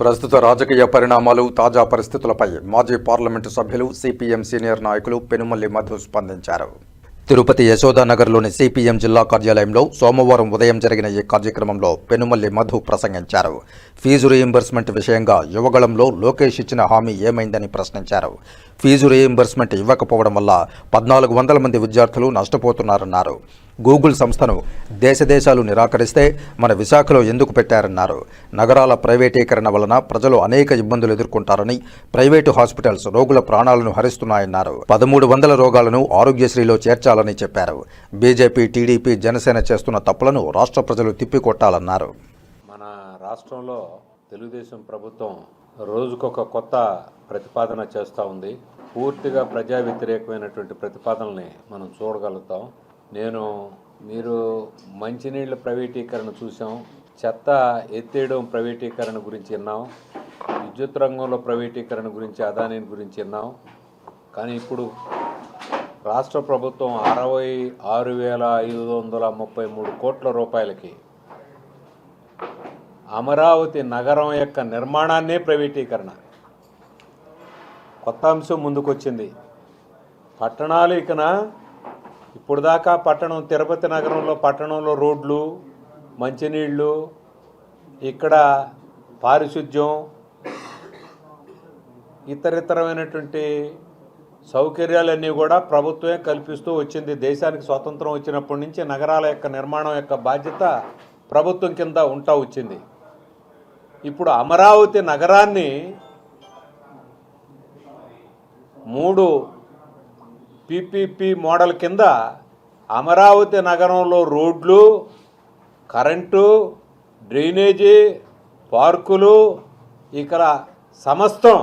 ప్రస్తుత రాజకీయ పరిణామాలు తాజా పరిస్థితులపై మాజీ పార్లమెంటు సభ్యులు సిపిఎం సీనియర్ నాయకులు పెనుమల్లి మధు స్పందించారు. తిరుపతి యశోదానగర్లోని సిపిఎం జిల్లా కార్యాలయంలో సోమవారం ఉదయం జరిగిన ఈ కార్యక్రమంలో పెనుమల్లి మధు ప్రసంగించారు. ఫీజు రీయింబర్స్మెంట్ విషయంగా యువగళంలో లోకేష్ ఇచ్చిన హామీ ఏమైందని ప్రశ్నించారు. ఫీజు రీయింబర్స్మెంట్ ఇవ్వకపోవడం వల్ల పద్నాలుగు వందల మంది విద్యార్థులు నష్టపోతున్నారన్నారు. గూగుల్ సంస్థను దేశదేశాలు నిరాకరిస్తే మన విశాఖలో ఎందుకు పెట్టారన్నారు. నగరాల ప్రైవేటీకరణ వలన ప్రజలు అనేక ఇబ్బందులు ఎదుర్కొంటారని ప్రైవేటు హాస్పిటల్స్ రోగుల ప్రాణాలను హరిస్తున్నాయన్నారు. పదమూడు వందల రోగాలను ఆరోగ్యశ్రీలో చేర్చాలని చెప్పారు. బీజేపీ టీడీపీ జనసేన చేస్తున్న తప్పులను రాష్ట్ర ప్రజలు తిప్పికొట్టాలన్నారు. మన రాష్ట్రంలో తెలుగుదేశం ప్రభుత్వం రోజుకొక కొత్త ప్రతిపాదన చేస్తూ ఉంది. పూర్తిగా ప్రజా వ్యతిరేకమైనటువంటి ప్రతిపాదనల్ని మనం చూడగలుగుతాం. నేను మీరు మంచినీళ్ళ ప్రైవేటీకరణ చూసాం చెత్త ఎత్తేయడం ప్రైవేటీకరణ గురించి విన్నాం. విద్యుత్ రంగంలో ప్రైవేటీకరణ గురించి అదాని గురించి విన్నాం. కానీ ఇప్పుడు రాష్ట్ర ప్రభుత్వం అరవై ఆరు వేల ఐదు వందల ముప్పై మూడు కోట్ల రూపాయలకి అమరావతి నగరం యొక్క నిర్మాణాన్నే ప్రైవేటీకరణ. కొత్త అంశం ముందుకొచ్చింది. పట్టణాలు ఇకన ఇప్పుడు దాకా పట్టణం తిరుపతి నగరంలో పట్టణంలో రోడ్లు మంచినీళ్ళు ఇక్కడ పారిశుద్ధ్యం ఇతరితరమైనటువంటి సౌకర్యాలన్నీ కూడా ప్రభుత్వమే కల్పిస్తూ వచ్చింది. దేశానికి స్వాతంత్రం వచ్చినప్పటి నుంచి నగరాల యొక్క నిర్మాణం యొక్క బాధ్యత ప్రభుత్వం కింద ఉంటా వచ్చింది. ఇప్పుడు అమరావతి నగరాన్ని మూడు పిపిపి మోడల్ కింద అమరావతి నగరంలో రోడ్లు కరెంటు డ్రైనేజీ పార్కులు ఇక్కడ సమస్తం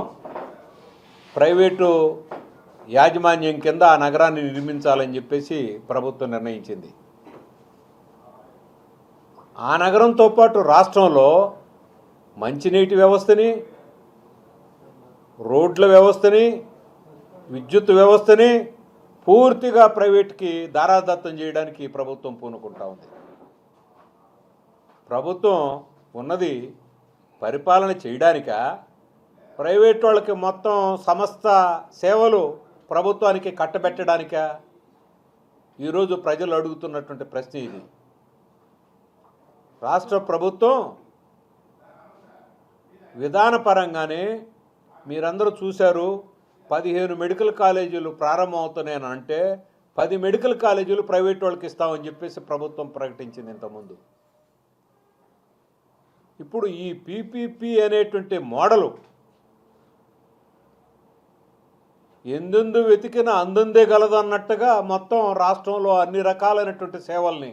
ప్రైవేటు యాజమాన్యం కింద ఆ నగరాన్ని నిర్మించాలని చెప్పేసి ప్రభుత్వం నిర్ణయించింది. ఆ నగరంతో పాటు రాష్ట్రంలో మంచినీటి వ్యవస్థని రోడ్ల వ్యవస్థని విద్యుత్ వ్యవస్థని పూర్తిగా ప్రైవేట్కి దారాదత్తం చేయడానికి ప్రభుత్వం పూనుకుంటా ఉంది. ప్రభుత్వం ఉన్నది పరిపాలన చేయడానికా? ప్రైవేట్ వాళ్ళకి మొత్తం సమస్త సేవలు ప్రభుత్వానికి కట్టబెట్టడానికా? ఈరోజు ప్రజలు అడుగుతున్నటువంటి ప్రశ్న ఇది. రాష్ట్ర ప్రభుత్వం విధానపరంగానే మీరందరూ చూశారు పదిహేను మెడికల్ కాలేజీలు ప్రారంభమవుతున్నాయని అంటే పది మెడికల్ కాలేజీలు ప్రైవేట్ వాళ్ళకి ఇస్తామని చెప్పేసి ప్రభుత్వం ప్రకటించింది ఇంతకుముందు. ఇప్పుడు ఈ పీపీపీ అనేటువంటి మోడలు ఎందెందు వెతికిన అందందే గలదు అన్నట్టుగా మొత్తం రాష్ట్రంలో అన్ని రకాలైనటువంటి సేవల్ని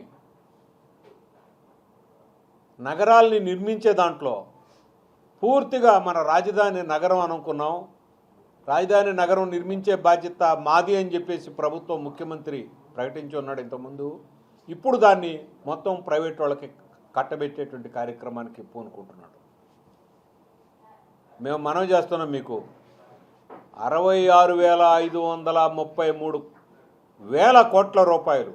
నగరాల్ని నిర్మించే దాంట్లో పూర్తిగా మన రాజధాని నగరం అనుకున్నాం. రాజధాని నగరం నిర్మించే బాధ్యత మాది అని చెప్పేసి ప్రభుత్వం ముఖ్యమంత్రి ప్రకటించి ఉన్నాడు ఇంతకుముందు. ఇప్పుడు దాన్ని మొత్తం ప్రైవేట్ వాళ్ళకి కట్టబెట్టేటువంటి కార్యక్రమానికి పూనుకుంటున్నాడు. మేము మనవి చేస్తున్నాం మీకు. అరవై ఆరు వేల ఐదు వందల ముప్పై మూడు వేల కోట్ల రూపాయలు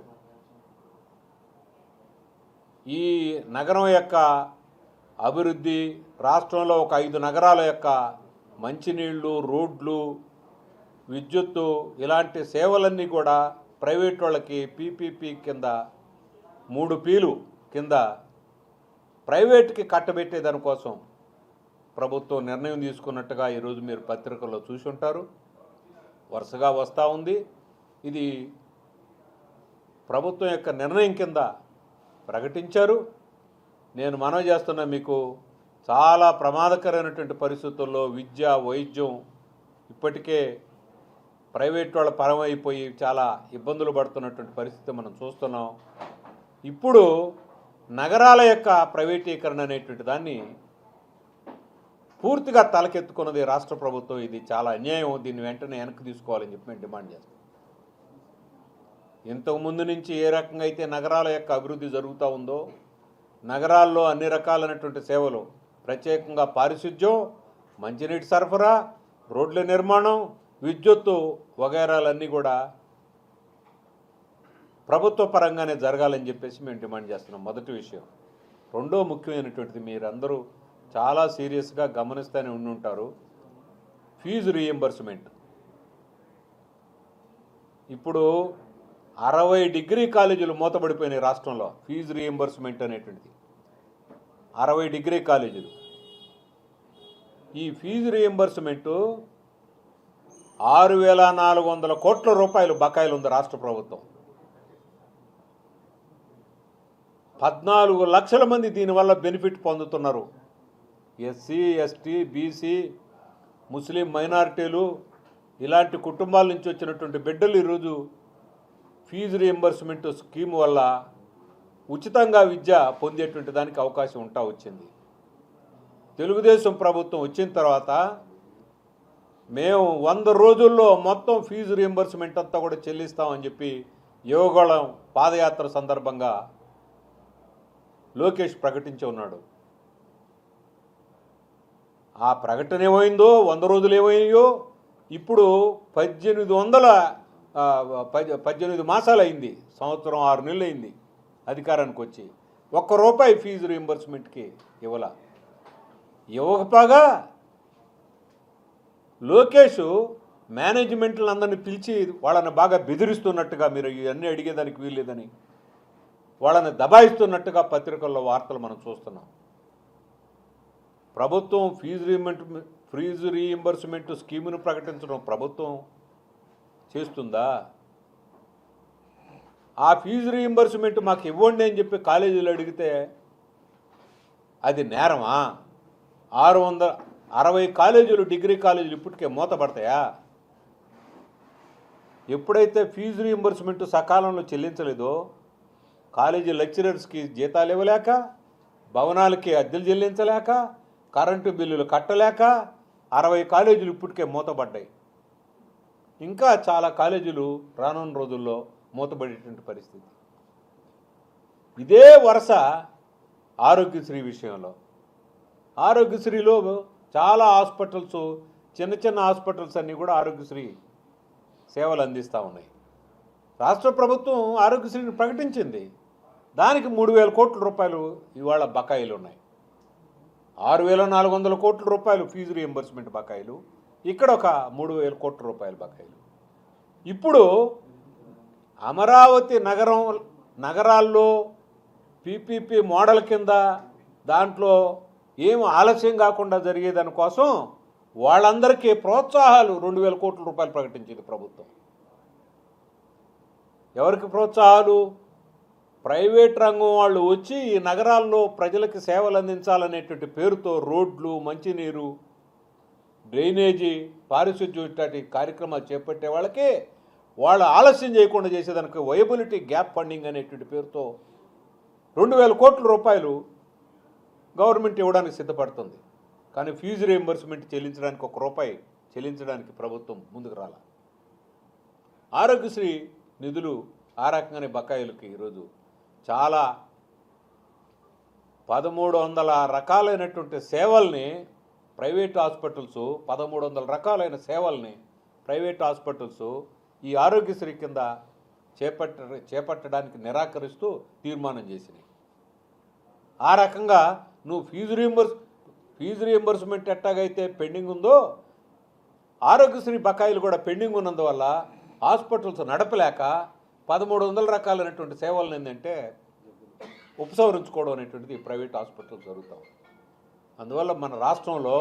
ఈ నగరం యొక్క అభివృద్ధి రాష్ట్రంలో ఒక ఐదు నగరాల యొక్క మంచినీళ్ళు రోడ్లు విద్యుత్తు ఇలాంటి సేవలన్నీ కూడా ప్రైవేట్ వాళ్ళకి పీపీపీ కింద మూడు పీలు కింద ప్రైవేట్కి కట్టబెట్టే దానికోసం ప్రభుత్వం నిర్ణయం తీసుకున్నట్టుగా ఈరోజు మీరు పత్రికల్లో చూసి ఉంటారు. వరుసగా వస్తూ ఉంది. ఇది ప్రభుత్వం యొక్క నిర్ణయం కింద ప్రకటించారు. నేను మనవి చేస్తున్న మీకు చాలా ప్రమాదకరమైనటువంటి పరిస్థితుల్లో విద్య వైద్యం ఇప్పటికే ప్రైవేట్ వాళ్ళ పరమైపోయి చాలా ఇబ్బందులు పడుతున్నటువంటి పరిస్థితి మనం చూస్తున్నాం. ఇప్పుడు నగరాల యొక్క ప్రైవేటీకరణ అనేటువంటి దాన్ని పూర్తిగా తలకెత్తుకున్నది రాష్ట్ర ప్రభుత్వం. ఇది చాలా అన్యాయం. దీన్ని వెంటనే వెనక్కి తీసుకోవాలని చెప్పి మేము డిమాండ్ చేస్తాం. ఇంతకు ముందు నుంచి ఏ రకంగా అయితే నగరాల యొక్క అభివృద్ధి జరుగుతూ ఉందో నగరాల్లో అన్ని రకాలైనటువంటి సేవలు ప్రత్యేకంగా పారిశుద్ధ్యం మంచినీటి సరఫరా రోడ్ల నిర్మాణం విద్యుత్తు వగైరాలన్నీ కూడా ప్రభుత్వ పరంగానే జరగాలని చెప్పేసి మేము డిమాండ్ చేస్తున్నాం. మొదటి విషయం. రెండో ముఖ్యమైనటువంటిది మీరందరూ చాలా సీరియస్గా గమనిస్తూనే ఉండి ఉంటారు. ఫీజు రీఎంబర్స్మెంట్ ఇప్పుడు అరవై డిగ్రీ కాలేజీలు మూతపడిపోయినాయి రాష్ట్రంలో. ఫీజు రీఎంబర్స్మెంట్ అనేటువంటిది. అరవై డిగ్రీ కాలేజీలు. ఈ ఫీజు రియంబర్స్మెంటు ఆరు వేల నాలుగు వందల కోట్ల రూపాయలు బకాయిలు ఉంది రాష్ట్ర ప్రభుత్వం. పద్నాలుగు లక్షల మంది దీనివల్ల బెనిఫిట్ పొందుతున్నారు. ఎస్సీ ఎస్టీ బీసీ ముస్లిం మైనారిటీలు ఇలాంటి కుటుంబాల నుంచి వచ్చినటువంటి బిడ్డలు ఈరోజు ఫీజు రియంబర్స్మెంట్ స్కీమ్ వల్ల ఉచితంగా విద్య పొందేటువంటి దానికి అవకాశం ఉంటా వచ్చింది. తెలుగుదేశం ప్రభుత్వం వచ్చిన తర్వాత మేము వంద రోజుల్లో మొత్తం ఫీజు రియంబర్స్మెంట్ అంతా కూడా చెల్లిస్తామని చెప్పి యువగోళం పాదయాత్ర సందర్భంగా లోకేష్ ప్రకటించి ఉన్నాడు. ఆ ప్రకటన ఏమైందో వంద రోజులు ఏమైనాయో ఇప్పుడు పద్దెనిమిది వందల పద్దెనిమిది మాసాలు అయింది సంవత్సరం ఆరు నెలలు అయింది అధికారానికి వచ్చి. ఒక్క రూపాయి ఫీజు రీంబర్స్మెంట్కి ఇవ్వాల. ఇవ్వకపోగా లోకేష్ మేనేజ్మెంట్లను అందరిని పిలిచి వాళ్ళని బాగా బెదిరిస్తున్నట్టుగా మీరు ఇవన్నీ అడిగేదానికి వీల్లేదని వాళ్ళని దబాయిస్తున్నట్టుగా పత్రికల్లో వార్తలు మనం చూస్తున్నాం. ప్రభుత్వం ఫీజు రీమెంట్ ఫీజు రీఎంబర్స్మెంట్ స్కీమును ప్రకటించడం ప్రభుత్వం చేస్తుందా? ఆ ఫీజు రీయింబర్స్మెంట్ మాకు ఇవ్వండి అని చెప్పి కాలేజీలు అడిగితే అది నేరమా? ఆరు వందల అరవై కాలేజీలు డిగ్రీ కాలేజీలు ఇప్పటికే మూతపడతాయా? ఎప్పుడైతే ఫీజు రీయింబర్స్మెంట్ సకాలంలో చెల్లించలేదో కాలేజీ లెక్చరర్స్కి జీతాలు ఇవ్వలేక భవనాలకి అద్దెలు చెల్లించలేక కరెంటు బిల్లులు కట్టలేక అరవై కాలేజీలు ఇప్పటికే మూతపడ్డాయి. ఇంకా చాలా కాలేజీలు రానున్న రోజుల్లో మూతబడేటువంటి పరిస్థితి. ఇదే వరుస ఆరోగ్యశ్రీ విషయంలో. ఆరోగ్యశ్రీలో చాలా హాస్పిటల్స్ చిన్న చిన్న హాస్పిటల్స్ అన్నీ కూడా ఆరోగ్యశ్రీ సేవలు అందిస్తూ ఉన్నాయి. రాష్ట్ర ప్రభుత్వం ఆరోగ్యశ్రీని ప్రకటించింది. దానికి మూడు వేల కోట్ల రూపాయలు ఇవాళ బకాయిలు ఉన్నాయి. ఆరు వేల నాలుగు వందల కోట్ల రూపాయలు ఫీజు రియంబర్స్మెంట్ బకాయిలు. ఇక్కడ ఒక మూడు వేల కోట్ల రూపాయల బకాయిలు. ఇప్పుడు అమరావతి నగరం నగరాల్లో పీపీపీ మోడల్ కింద దాంట్లో ఏం ఆలస్యం కాకుండా జరిగేదాని కోసం వాళ్ళందరికీ ప్రోత్సాహాలు రెండు వేల కోట్ల రూపాయలు ప్రకటించింది ప్రభుత్వం. ఎవరికి ప్రోత్సాహాలు? ప్రైవేట్ రంగం వాళ్ళు వచ్చి ఈ నగరాల్లో ప్రజలకు సేవలు అందించాలనేటువంటి పేరుతో రోడ్లు మంచినీరు డ్రైనేజీ పారిశుద్ధ్యం ఇట్లాంటి కార్యక్రమాలు చేపట్టే వాళ్ళకి వాళ్ళు ఆలస్యం చేయకుండా చేసేదానికి వయబిలిటీ గ్యాప్ ఫండింగ్ అనేటువంటి పేరుతో రెండు వేల కోట్ల రూపాయలు గవర్నమెంట్ ఇవ్వడానికి సిద్ధపడుతుంది. కానీ ఫీజు రియంబర్స్మెంట్ చెల్లించడానికి ఒక రూపాయి చెల్లించడానికి ప్రభుత్వం ముందుకు రాల. ఆరోగ్యశ్రీ నిధులు ఆ రకంగానే బకాయిలకి ఈరోజు చాలా పదమూడు వందల రకాలైనటువంటి సేవల్ని ప్రైవేట్ హాస్పిటల్స్ పదమూడు వందల రకాలైన సేవల్ని ప్రైవేట్ హాస్పిటల్స్ ఈ ఆరోగ్యశ్రీ కింద చేపట్ట చేపట్టడానికి నిరాకరిస్తూ తీర్మానం చేసినాయి. ఆ రకంగా నువ్వు ఫీజు రీంబర్స్ ఫీజు రీంబర్స్మెంట్ ఎట్టాగైతే పెండింగ్ ఉందో ఆరోగ్యశ్రీ బకాయిలు కూడా పెండింగ్ ఉన్నందువల్ల హాస్పిటల్స్ నడపలేక పదమూడు వందల రకాలైనటువంటి సేవలను ఏంటంటే ఉపసంహరించుకోవడం అనేటువంటిది ప్రైవేట్ హాస్పిటల్ జరుగుతాం అందువల్ల మన రాష్ట్రంలో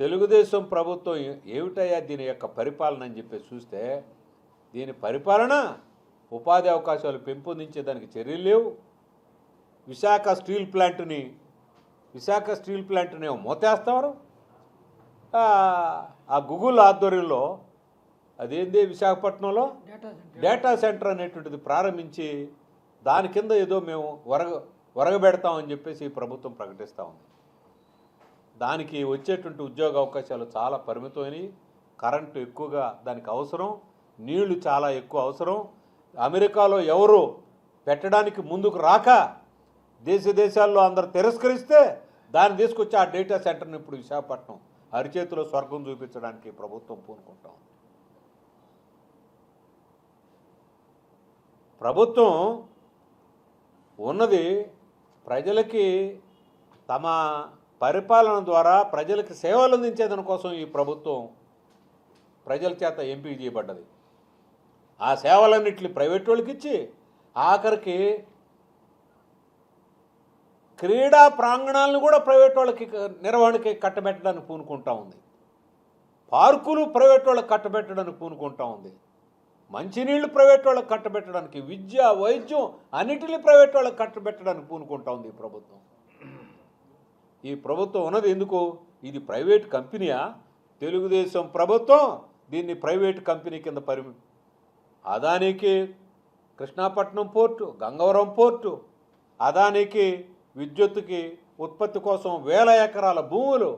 తెలుగుదేశం ప్రభుత్వం ఏమిటయ్యా దీని యొక్క పరిపాలన అని చెప్పి చూస్తే దీని పరిపాలన ఉపాధి అవకాశాలు పెంపొందించేదానికి చర్యలు లేవు. విశాఖ స్టీల్ ప్లాంట్ని విశాఖ స్టీల్ ప్లాంట్ని మూతేస్తారు ఆ, ఆ గూగుల్ ఆధ్వర్యంలో అదేంది విశాఖపట్నంలో? డేటా సెంటర్ అనేటువంటిది ప్రారంభించి దాని కింద ఏదో మేము వరగ ఒరగబెడతామని చెప్పేసి ప్రభుత్వం ప్రకటిస్తూ ఉంది. దానికి వచ్చేటువంటి ఉద్యోగ అవకాశాలు చాలా పరిమితమైనవి. కరెంటు ఎక్కువగా దానికి అవసరం. నీళ్ళు చాలా ఎక్కువ అవసరం. అమెరికాలో ఎవరు పెట్టడానికి ముందుకు రాక దేశ దేశాల్లో అందరు తిరస్కరిస్తే దాన్ని తీసుకొచ్చి ఆ డేటా సెంటర్ని ఇప్పుడు విశాఖపట్నం అరిచేతిలో స్వర్గం చూపించడానికి ప్రభుత్వం పూనుకుంటాం ప్రభుత్వం ఉన్నది ప్రజలకి తమ పరిపాలన ద్వారా ప్రజలకు సేవలు అందించేదాని కోసం ఈ ప్రభుత్వం ప్రజల చేత ఎంపిక చేయబడ్డది. ఆ సేవలన్నింటినీ ప్రైవేట్ వాళ్ళకి ఇచ్చి ఆఖరికి క్రీడా ప్రాంగణాలను కూడా ప్రైవేట్ వాళ్ళకి నిర్వహణకి కట్టబెట్టడానికి పూనుకుంటా ఉంది. పార్కులు ప్రైవేట్ వాళ్ళకి కట్టబెట్టడానికి పూనుకుంటా ఉంది. మంచినీళ్ళు ప్రైవేట్ వాళ్ళకి కట్టబెట్టడానికి విద్య వైద్యం అన్నిటినీ ప్రైవేట్ వాళ్ళకి కట్టబెట్టడానికి పూనుకుంటా ఉంది ఈ ప్రభుత్వం. ఈ ప్రభుత్వం ఉన్నది ఎందుకు? ఇది ప్రైవేట్ కంపెనీయా? తెలుగుదేశం ప్రభుత్వం దీన్ని ప్రైవేట్ కంపెనీ కింద పరి అదానికి కృష్ణాపట్నం పోర్టు గంగవరం పోర్టు అదానికి విద్యుత్తుకి ఉత్పత్తి కోసం వేల ఎకరాల భూములు.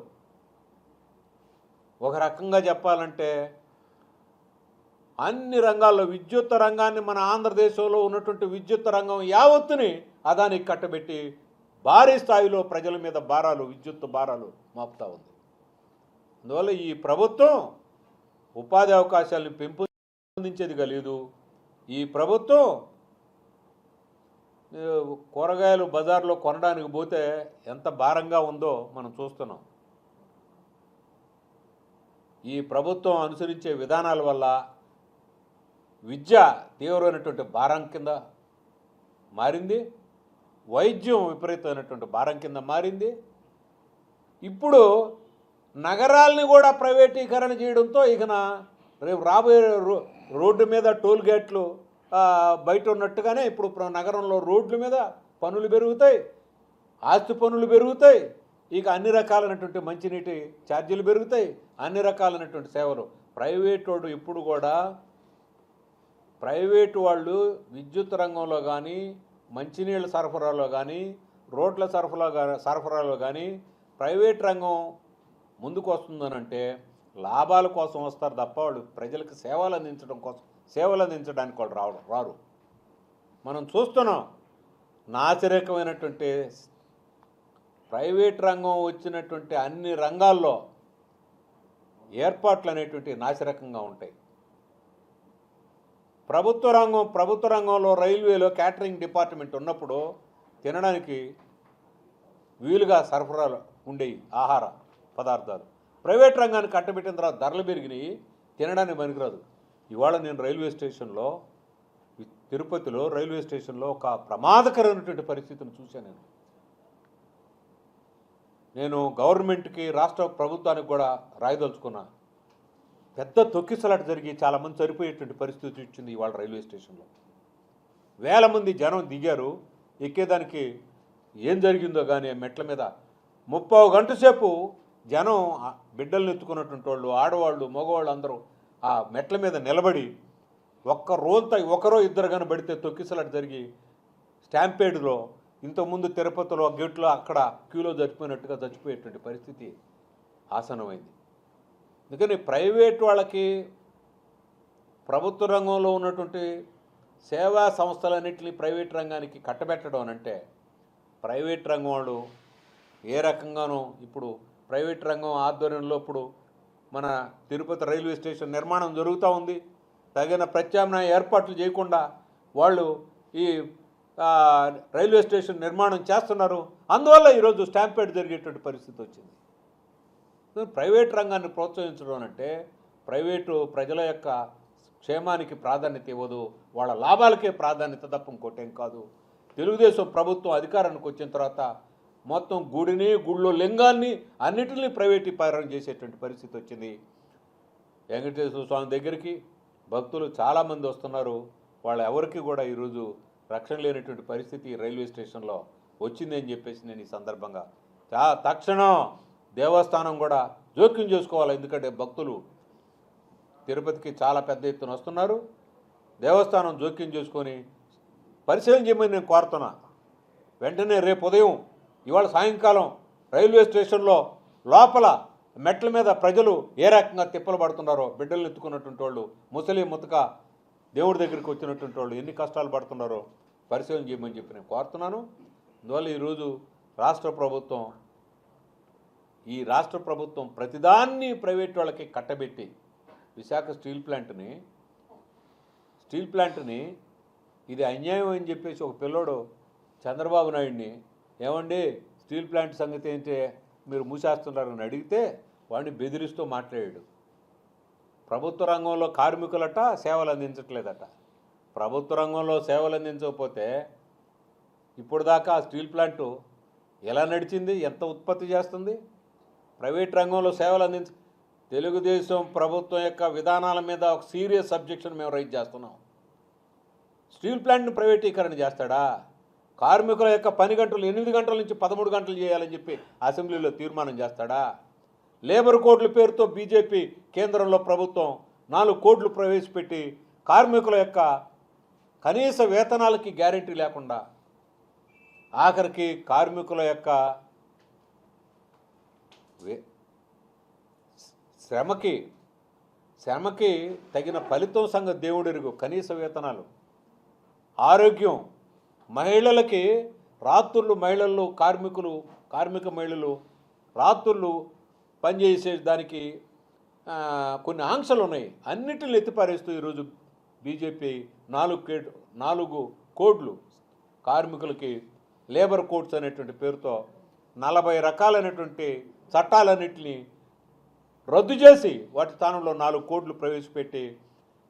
ఒక రకంగా చెప్పాలంటే అన్ని రంగాల్లో విద్యుత్ రంగాన్ని మన ఆంధ్రదేశంలో ఉన్నటువంటి విద్యుత్ రంగం యావత్తుని అదానికి కట్టబెట్టి భారీ స్థాయిలో ప్రజల మీద భారాలు విద్యుత్ భారాలు మోపుతా ఉంది. అందువల్ల ఈ ప్రభుత్వం ఉపాధి అవకాశాలను పెంపొందించేదిగా లేదు. ఈ ప్రభుత్వం కూరగాయలు బజార్లో కొనడానికి పోతే ఎంత భారంగా ఉందో మనం చూస్తున్నాం. ఈ ప్రభుత్వం అనుసరించే విధానాల వల్ల విద్య తీవ్రమైనటువంటి భారం కింద మారింది. వైద్యం విపరీతమైనటువంటి భారం కింద మారింది. ఇప్పుడు నగరాల్ని కూడా ప్రైవేటీకరణ చేయడంతో ఇకన రేపు రాబోయే రో- రోడ్డు మీద టోల్ గేట్లు బయట ఉన్నట్టుగానే ఇప్పుడు నగరంలో రోడ్ల మీద పనులు పెరుగుతాయి. ఆస్తి పనులు పెరుగుతాయి. ఇక అన్ని రకాలైనటువంటి మంచినీటి ఛార్జీలు పెరుగుతాయి. అన్ని రకాలైనటువంటి సేవలు. ప్రైవేట్ వాడు ఇప్పుడు కూడా ప్రైవేటు వాళ్ళు విద్యుత్ రంగంలో కానీ మంచినీళ్ళ సరఫరాలో కానీ రోడ్ల సరఫరా సరఫరాలో కానీ ప్రైవేట్ రంగం ముందుకు వస్తుందనంటే లాభాల కోసం వస్తారు తప్ప వాళ్ళు ప్రజలకు సేవలు అందించడం కోసం సేవలు అందించడానికి వాళ్ళు రావడం రారు. మనం చూస్తున్నాం నాసిరకమైనటువంటి ప్రైవేట్ రంగం వచ్చినటువంటి అన్ని రంగాల్లో ఏర్పాట్లు అనేటువంటి నాసిరకంగా ఉంటాయి. ప్రభుత్వ రంగం ప్రభుత్వ రంగంలో రైల్వేలో క్యాటరింగ్ డిపార్ట్మెంట్ ఉన్నప్పుడు తినడానికి వీలుగా సరఫరాలు ఉండేవి ఆహార పదార్థాలు. ప్రైవేట్ రంగాన్ని కట్టబెట్టిన తర్వాత ధరలు పెరిగినాయి తినడానికి పనికిరాదు. ఇవాళ నేను రైల్వే స్టేషన్లో తిరుపతిలో రైల్వే స్టేషన్లో ఒక ప్రమాదకరమైనటువంటి పరిస్థితిని చూశాను నేను. నేను గవర్నమెంట్కి రాష్ట్ర ప్రభుత్వానికి కూడా రాయదలుచుకున్నా. పెద్ద తొక్కిసలాట జరిగి చాలామంది చనిపోయేటువంటి పరిస్థితి వచ్చింది ఇవాళ రైల్వే స్టేషన్లో. వేల మంది జనం దిగారు ఎక్కేదానికి ఏం జరిగిందో కానీ ఆ మెట్ల మీద ముప్పై గంట సేపు జనం బిడ్డల్ని ఎత్తుకున్నటువంటి వాళ్ళు ఆడవాళ్ళు మగవాళ్ళు అందరూ ఆ మెట్ల మీద నిలబడి ఒక్క రోజంతా ఒకరో ఇద్దరు కానీ పడితే తొక్కిసలాట జరిగి స్టాంపేడ్లో ఇంతకుముందు తిరుపతిలో గేట్లో అక్కడ క్యూలో చచ్చిపోయినట్టుగా చచ్చిపోయేటువంటి పరిస్థితి ఆసనమైంది అందుకని ప్రైవేట్ వాళ్ళకి ప్రభుత్వ రంగంలో ఉన్నటువంటి సేవా సంస్థలన్నింటినీ ప్రైవేట్ రంగానికి కట్టబెట్టడం అని అంటే ప్రైవేట్ రంగం వాళ్ళు ఏ రకంగానూ ఇప్పుడు ప్రైవేట్ రంగం ఆధ్వర్యంలో ఇప్పుడు మన తిరుపతి రైల్వే స్టేషన్ నిర్మాణం జరుగుతూ ఉంది. తగిన ప్రత్యామ్నాయ ఏర్పాట్లు చేయకుండా వాళ్ళు ఈ రైల్వే స్టేషన్ నిర్మాణం చేస్తున్నారు. అందువల్ల ఈరోజు స్టాంపేడ్ జరిగేటువంటి పరిస్థితి వచ్చింది. ప్రైవేట్ రంగాన్ని ప్రోత్సహించడం అంటే ప్రైవేటు ప్రజల యొక్క క్షేమానికి ప్రాధాన్యత ఇవ్వదు వాళ్ళ లాభాలకే ప్రాధాన్యత తప్ప ఇంకోటేం కాదు. తెలుగుదేశం ప్రభుత్వం అధికారానికి వచ్చిన తర్వాత మొత్తం గుడిని గుళ్ళో లింగాన్ని అన్నిటినీ ప్రైవేటీకరణ చేసేటువంటి పరిస్థితి వచ్చింది. వెంకటేశ్వర స్వామి దగ్గరికి భక్తులు చాలామంది వస్తున్నారు. వాళ్ళ ఎవరికి కూడా ఈరోజు రక్షణ లేనటువంటి పరిస్థితి రైల్వే స్టేషన్లో వచ్చిందని చెప్పేసి నేను ఈ సందర్భంగా. చా తక్షణం దేవస్థానం కూడా జోక్యం చేసుకోవాలి. ఎందుకంటే భక్తులు తిరుపతికి చాలా పెద్ద ఎత్తున వస్తున్నారు. దేవస్థానం జోక్యం చేసుకొని పరిశీలన చేయమని నేను కోరుతున్నా. వెంటనే రేపు ఉదయం ఇవాళ సాయంకాలం రైల్వే స్టేషన్లో లోపల మెట్ల మీద ప్రజలు ఏ రకంగా తిప్పలు పడుతున్నారో బిడ్డలు ఎత్తుకున్నటువంటి వాళ్ళు ముసలి ముతక దేవుడి దగ్గరికి వచ్చినటువంటి వాళ్ళు ఎన్ని కష్టాలు పడుతున్నారో పరిశీలన చేయమని చెప్పి నేను కోరుతున్నాను. అందువల్ల ఈరోజు రాష్ట్ర ప్రభుత్వం ఈ రాష్ట్ర ప్రభుత్వం ప్రతిదాన్ని ప్రైవేట్ వాళ్ళకి కట్టబెట్టి విశాఖ స్టీల్ ప్లాంట్ని స్టీల్ ప్లాంట్ని ఇది అన్యాయం అని చెప్పేసి ఒక పిల్లోడు చంద్రబాబు నాయుడిని ఏమండి స్టీల్ ప్లాంట్ సంగతి ఏంటి? మీరు మూసేస్తున్నారని అడిగితే వాడిని బెదిరిస్తూ మాట్లాడాడు. ప్రభుత్వ రంగంలో కార్మికులట సేవలు అందించట్లేదట. ప్రభుత్వ రంగంలో సేవలు అందించకపోతే ఇప్పుడు దాకా స్టీల్ ప్లాంటు ఎలా నడిచింది? ఎంత ఉత్పత్తి చేస్తుంది? ప్రైవేట్ రంగంలో సేవలు అందించ తెలుగుదేశం ప్రభుత్వం యొక్క విధానాల మీద ఒక సీరియస్ సబ్జెక్షన్ మేము రైజ్ చేస్తున్నాం. స్టీల్ ప్లాంట్ని ప్రైవేటీకరణ చేస్తాడా? కార్మికుల యొక్క పని గంటలు ఎనిమిది గంటల నుంచి పదమూడు గంటలు చేయాలని చెప్పి అసెంబ్లీలో తీర్మానం చేస్తాడా? లేబర్ కోడ్ల పేరుతో బీజేపీ కేంద్రంలో ప్రభుత్వం నాలుగు కోట్లు ప్రవేశపెట్టి కార్మికుల యొక్క కనీస వేతనాలకి గ్యారంటీ లేకుండా ఆఖరికి కార్మికుల యొక్క శ్రమకి శ్రమకి తగిన ఫలితం సంగతి దేవుడిరుగు కనీస వేతనాలు. ఆరోగ్యం. మహిళలకి రాత్రులు మహిళలు కార్మికులు కార్మిక మహిళలు రాత్రులు పనిచేసే దానికి కొన్ని ఆంక్షలు ఉన్నాయి. అన్నిటిని ఎత్తిపారేస్తూ ఈరోజు బీజేపీ నాలుగు కే నాలుగు కోడ్లు. కార్మికులకి లేబర్ కోడ్స్ అనేటువంటి పేరుతో నలభై రకాలైనటువంటి చట్టాలన్నింటినీ రద్దు చేసి వాటి స్థానంలో నాలుగు కోట్లు ప్రవేశపెట్టి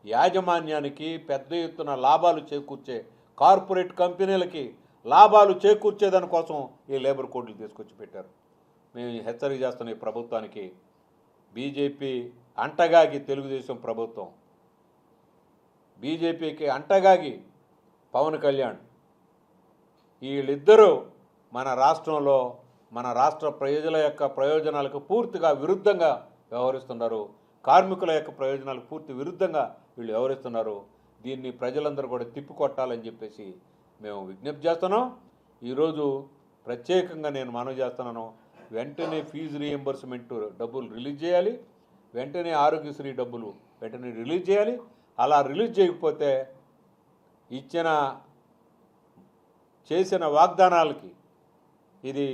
యాజమాన్యానికి పెద్ద ఎత్తున లాభాలు చేకూర్చే కార్పొరేట్ కంపెనీలకి లాభాలు చేకూర్చే దానికోసం ఈ లేబర్ కోడ్లు తీసుకొచ్చి పెట్టారు. మేము హెచ్చరిక చేస్తున్న ఈ ప్రభుత్వానికి బీజేపీ అంటగాగి తెలుగుదేశం ప్రభుత్వం బీజేపీకి అంటగాగి పవన్ కళ్యాణ్ వీళ్ళిద్దరూ మన రాష్ట్రంలో మన రాష్ట్ర ప్రజల యొక్క ప్రయోజనాలకు పూర్తిగా విరుద్ధంగా వ్యవహరిస్తున్నారు. కార్మికుల యొక్క ప్రయోజనాలకు పూర్తి విరుద్ధంగా వీళ్ళు వ్యవహరిస్తున్నారు. దీన్ని ప్రజలందరూ కూడా తిప్పికొట్టాలని చెప్పేసి మేము విజ్ఞప్తి చేస్తున్నాం. ఈరోజు ప్రత్యేకంగా నేను మనవి చేస్తున్నాను. వెంటనే ఫీజు రీఎంబర్స్మెంట్ డబ్బులు రిలీజ్ చేయాలి. వెంటనే ఆరోగ్యశ్రీ డబ్బులు వెంటనే రిలీజ్ చేయాలి. అలా రిలీజ్ చేయకపోతే ఇచ్చిన చేసిన వాగ్దానాలకి ఇది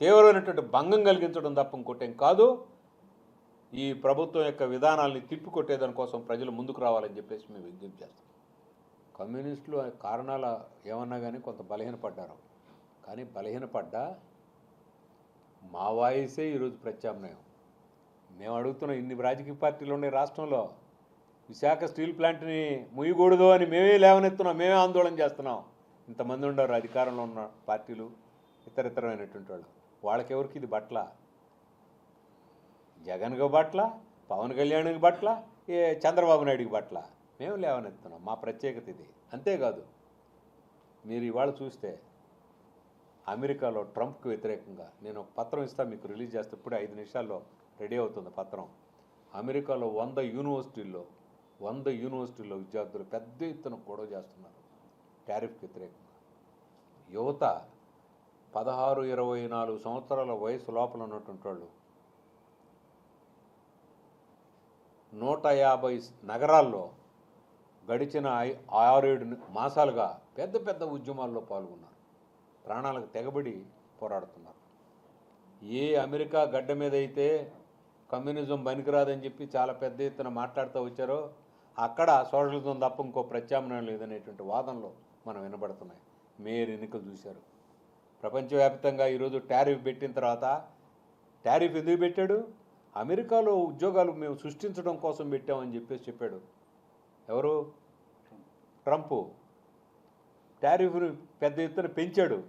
తీవ్రమైనటువంటి భంగం కలిగించడం తప్ప ఇంకోటేం కాదు. ఈ ప్రభుత్వం యొక్క విధానాల్ని తిప్పికొట్టేదాని కోసం ప్రజలు ముందుకు రావాలని చెప్పేసి మేము విజ్ఞప్తి చేస్తాం. కమ్యూనిస్టులు కారణాల ఏమన్నా కానీ కొంత బలహీనపడ్డారు. కానీ బలహీనపడ్డా మా వాయిసే ఈరోజు ప్రత్యామ్నాయం. మేము అడుగుతున్నాం ఇన్ని రాజకీయ పార్టీలు ఉన్నాయి రాష్ట్రంలో. విశాఖ స్టీల్ ప్లాంట్ని ముయ్యకూడదు అని మేమే లేవనెత్తున్నాం మేమే ఆందోళన చేస్తున్నాం. ఇంతమంది ఉండరు అధికారంలో ఉన్న పార్టీలు ఇతరితరమైనటువంటి వాళ్ళు. వాళ్ళకెవరికి ఇది బట్ల? జగన్కి బట్ల? పవన్ కళ్యాణ్కి బట్ల? ఏ చంద్రబాబు నాయుడికి బట్ల? మేము లేవనెత్తున్నాం. మా ప్రత్యేకత ఇది. అంతేకాదు మీరు ఇవాళ చూస్తే అమెరికాలో ట్రంప్కి వ్యతిరేకంగా నేను ఒక పత్రం ఇస్తా మీకు రిలీజ్ చేస్తే. ఇప్పుడే ఐదు నిమిషాల్లో రెడీ అవుతుంది పత్రం. అమెరికాలో వంద యూనివర్సిటీల్లో వంద యూనివర్సిటీల్లో విద్యార్థులు పెద్ద ఎత్తున గొడవ చేస్తున్నారు. టారిఫ్కి వ్యతిరేకంగా. యువత పదహారు ఇరవై నాలుగు సంవత్సరాల వయసు లోపల ఉన్నటువంటి వాళ్ళు. నూట యాభై నగరాల్లో గడిచిన ఆరేడు మాసాలుగా పెద్ద పెద్ద ఉద్యమాల్లో పాల్గొన్నారు. ప్రాణాలకు తెగబడి పోరాడుతున్నారు. ఏ అమెరికా గడ్డ మీద అయితే కమ్యూనిజం పనికిరాదని చెప్పి చాలా పెద్ద ఎత్తున మాట్లాడుతూ వచ్చారో అక్కడ సోషలిజం తప్ప ఇంకో ప్రత్యామ్నాయం లేదనేటువంటి వాదనలు మనం వినబడుతున్నాయి. మేయర్ ఎన్నికలు చూశారు. ప్రపంచవ్యాప్తంగా ఈరోజు టారిఫ్ పెట్టిన తర్వాత టారిఫ్ ఎందుకు పెట్టాడు? అమెరికాలో ఉద్యోగాలు మేము సృష్టించడం కోసం పెట్టామని చెప్పేసి చెప్పాడు. ఎవరు? ట్రంప్. టారిఫ్ను పెద్ద ఎత్తున పెంచాడు.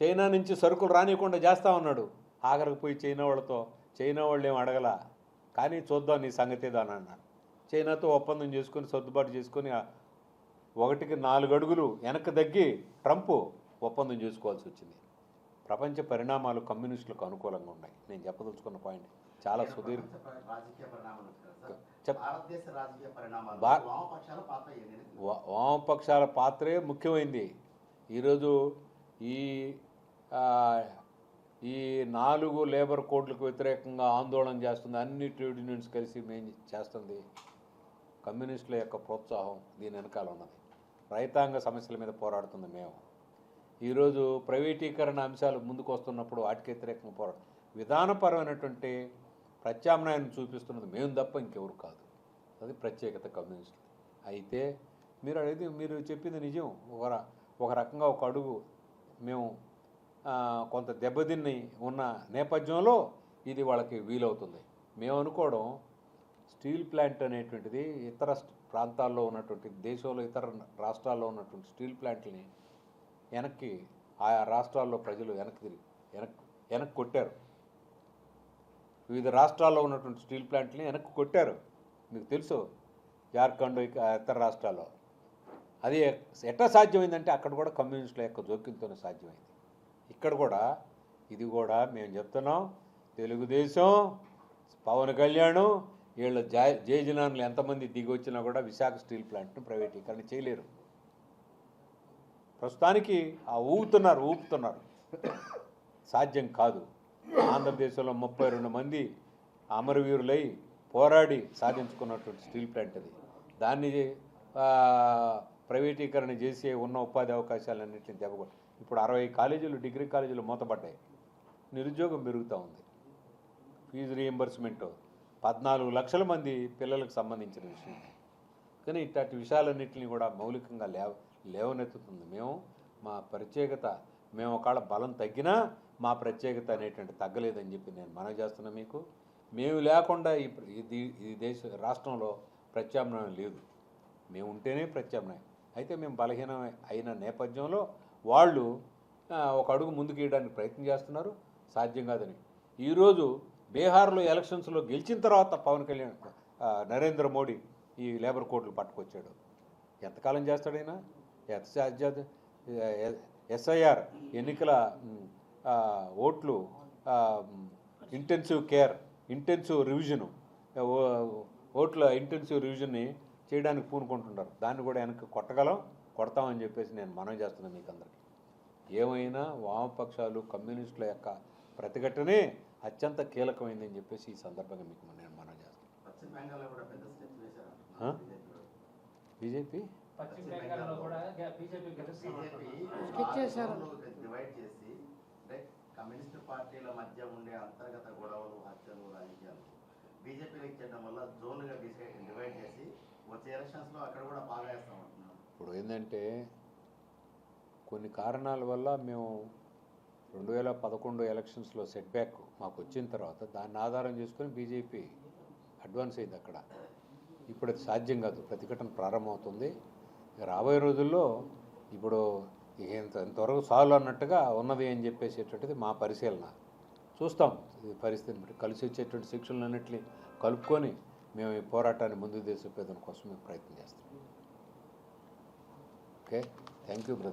చైనా నుంచి సరుకులు రానియకుండా చేస్తా ఉన్నాడు. ఆఖరికి పోయి చైనా వాళ్ళతో చైనా వాళ్ళు ఏం అడగల. కానీ చూద్దాం నీ సంగతి ఏదో అని అన్నాడు. చైనాతో ఒప్పందం చేసుకొని సర్దుబాటు చేసుకొని ఒకటికి నాలుగు అడుగులు వెనక్కి తగ్గి ట్రంప్ ఒప్పందం చేసుకోవాల్సి వచ్చింది. ప్రపంచ పరిణామాలు కమ్యూనిస్టులకు అనుకూలంగా ఉన్నాయి. నేను చెప్పదలుచుకున్న పాయింట్ చాలా సుదీర్ఘ వామపక్షాల పాత్ర ముఖ్యమైంది. ఈరోజు ఈ ఈ నాలుగు లేబర్ కోడ్లకు వ్యతిరేకంగా ఆందోళన చేస్తుంది. అన్ని ట్రేడ్ యూనియన్స్ కలిసి మేము చేస్తుంది. కమ్యూనిస్టుల యొక్క ప్రోత్సాహం దీని వెనకాల ఉన్నది. రైతాంగ సమస్యల మీద పోరాడుతుంది మేము. ఈరోజు ప్రైవేటీకరణ అంశాలు ముందుకు వస్తున్నప్పుడు వాటికి వ్యతిరేకంగా పోరాడు విధానపరమైనటువంటి ప్రత్యామ్నాయాన్ని చూపిస్తున్నది మేము తప్ప ఇంకెవరు కాదు. అది ప్రత్యేకత కమ్యూనిస్ట్ అయితే మీరు అనేది మీరు చెప్పింది నిజం. ఒక ఒక రకంగా ఒక అడుగు మేము కొంత దెబ్బతిని ఉన్న నేపథ్యంలో ఇది వాళ్ళకి వీలవుతుంది. మేము అనుకోవడం స్టీల్ ప్లాంట్ అనేటువంటిది ఇతర ప్రాంతాల్లో ఉన్నటువంటి దేశంలో ఇతర రాష్ట్రాల్లో ఉన్నటువంటి స్టీల్ ప్లాంట్ని వెనక్కి ఆయా రాష్ట్రాల్లో ప్రజలు వెనక్కి తిరిగి వెనక్కి వెనక్కి కొట్టారు. వివిధ రాష్ట్రాల్లో ఉన్నటువంటి స్టీల్ ప్లాంట్ని వెనక్కి కొట్టారు. మీకు తెలుసు జార్ఖండ్ ఇతర రాష్ట్రాల్లో. అది ఎట్లా సాధ్యమైందంటే అక్కడ కూడా కమ్యూనిస్టుల యొక్క జోక్యంతోనే సాధ్యమైంది. ఇక్కడ కూడా ఇది కూడా మేము చెప్తున్నాం తెలుగుదేశం పవన్ కళ్యాణ్ వీళ్ళ జయ జయజనాన్లు ఎంతమంది దిగి వచ్చినా కూడా విశాఖ స్టీల్ ప్లాంట్ను ప్రైవేటీకరణ చేయలేరు. ప్రస్తుతానికి ఆ ఊపుతున్నారు ఊపుతున్నారు. సాధ్యం కాదు. ఆంధ్రదేశంలో ముప్పై రెండు మంది అమరవీరులై పోరాడి సాధించుకున్నటువంటి స్టీల్ ప్లాంట్ అది. దాన్ని ప్రైవేటీకరణ చేసి ఉన్న ఉపాధి అవకాశాలన్నింటినీ దెబ్బకొట్టు ఇప్పుడు అరవై కాలేజీలు డిగ్రీ కాలేజీలు మూతపడ్డాయి. నిరుద్యోగం పెరుగుతూ ఉంది. ఫీజు రీఎంబర్స్మెంట్ పద్నాలుగు లక్షల మంది పిల్లలకు సంబంధించిన విషయం. కానీ ఇట్లాంటి విషయాలన్నింటినీ కూడా మౌలికంగా లేవ లేవనెత్తుతుంది. మేము మా ప్రత్యేకత మేము ఒకవేళ బలం తగ్గినా మా ప్రత్యేకత అనేటువంటి తగ్గలేదని చెప్పి నేను మనవి చేస్తున్నా మీకు. మేము లేకుండా ఈ ఇది ఈ దేశ రాష్ట్రంలో ప్రత్యామ్నాయం లేదు. మేము ఉంటేనే ప్రత్యామ్నాయం. అయితే మేము బలహీనం అయిన నేపథ్యంలో వాళ్ళు ఒక అడుగు ముందుకు వేయడానికి ప్రయత్నం చేస్తున్నారు. సాధ్యం కాదని. ఈరోజు బీహార్లో ఎలక్షన్స్లో గెలిచిన తర్వాత పవన్ కళ్యాణ్ నరేంద్ర మోడీ ఈ లేబర్ కోడ్లు పట్టుకొచ్చాడు. ఎంతకాలం చేస్తాడైనా? ఎస్ఐఆర్ ఎన్నికల ఓట్లు ఇంటెన్సివ్ కేర్ ఇంటెన్సివ్ రివిజను ఓట్ల ఇంటెన్సివ్ రివిజన్ని చేయడానికి పూనుకుంటున్నారు దాన్ని కూడా వెనక్కి కొట్టగలం కొడతామని చెప్పేసి నేను మనవి చేస్తున్నాను మీకు అందరికీ ఏమైనా వామపక్షాలు కమ్యూనిస్టుల యొక్క ప్రతిఘటనే అత్యంత కీలకమైందని చెప్పేసి ఈ సందర్భంగా మీకు నేను మనవి చేస్తాను? బీజేపీ. పశ్చిమ బెంగాల్లో కూడా బీజేపీ. డివైడ్ చేసి అంటే కమ్యూనిస్ట్ పార్టీల మధ్య ఉండే అంతర్గత గొడవలు హత్యలు రాజకీయాలు బీజేపీకి చేయడం వల్ల జోన్లుగా డివైడ్ చేసి వచ్చే ఎలక్షన్స్లో అక్కడ కూడా బాగా వేస్తామంటున్నారు ఇప్పుడు ఏంటంటే కొన్ని కారణాల వల్ల మేము రెండు వేల పదకొండు ఎలక్షన్స్లో సెట్ బ్యాక్ మాకు వచ్చిన తర్వాత దాన్ని ఆధారం చేసుకొని బీజేపీ అడ్వాన్స్ అయింది అక్కడ. ఇప్పుడు అది సాధ్యం కాదు. ప్రతిఘటన ప్రారంభమవుతుంది. రాబోయే రోజుల్లో ఇప్పుడు ఇంత ఇంతవరకు సాల్వ్ అన్నట్టుగా ఉన్నది అని చెప్పేసేటువంటిది మా పరిశీలన. చూస్తాం ఈ పరిస్థితిని బట్టి. కలిసి వచ్చేటువంటి శిక్షణలన్నింటినీ కలుపుకొని మేము ఈ పోరాటాన్ని ముందుకు తీసుకుపోయేదాని కోసం మేము ప్రయత్నం చేస్తాం. ఓకే? Thank you brother